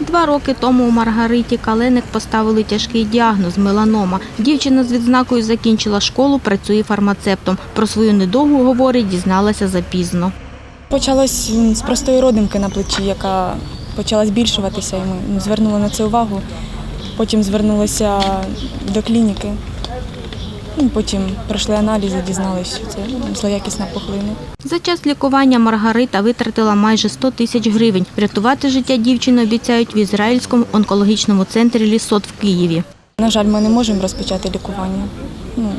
Два роки тому у Маргариті Каленик поставили тяжкий діагноз – меланома. Дівчина з відзнакою закінчила школу, працює фармацевтом. Про свою недовгу говорить, дізналася запізно. Почалось з простої родинки на плечі, яка почала збільшуватися, і ми ну, звернули на це увагу. Потім звернулися до клініки. Ну, Потім пройшли аналізи, дізналися, що це ну, злоякісна пухлина. За час лікування Маргарита витратила майже 100 тисяч гривень. Врятувати життя дівчини обіцяють в Ізраїльському онкологічному центрі «Лісот» в Києві. На жаль, ми не можемо розпочати лікування. Ну,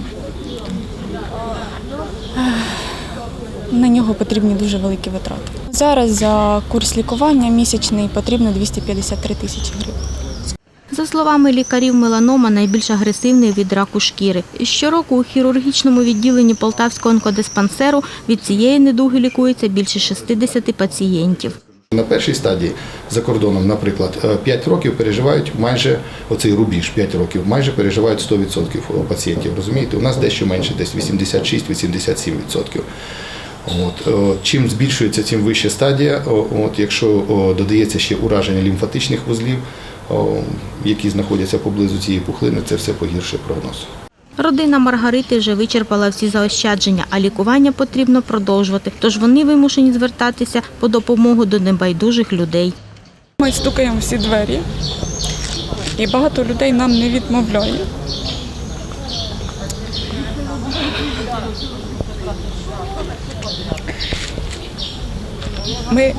на нього потрібні дуже великі витрати. Зараз за курс лікування місячний потрібно 253 тисячі гривень. За словами лікарів, меланома найбільш агресивний від раку шкіри. Щороку у хірургічному відділенні Полтавського онкодиспансеру від цієї недуги лікується більше 60 пацієнтів. На першій стадії за кордоном, наприклад, 5 років переживають майже оцей рубіж, 5 років, майже переживають 100% пацієнтів. Розумієте, у нас дещо менше, десь 86-87%. От, е, чим збільшується, тим вища стадія. От, якщо додається ще ураження лімфатичних вузлів, які знаходяться поблизу цієї пухлини, це все погіршує прогноз. Родина Маргарити вже вичерпала всі заощадження, а лікування потрібно продовжувати. Тож вони вимушені звертатися по допомогу до небайдужих людей. Ми стукаємо всі двері, і багато людей нам не відмовляє. Ми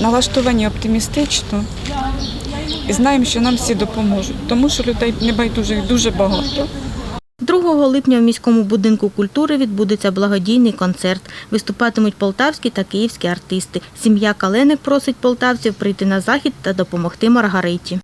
налаштовані оптимістично і знаємо, що нам всі допоможуть, тому що людей небайдужих дуже багато. 2 липня в міському будинку культури відбудеться благодійний концерт. Виступатимуть полтавські та київські артисти. Сім'я Каленик просить полтавців прийти на захід та допомогти Маргариті.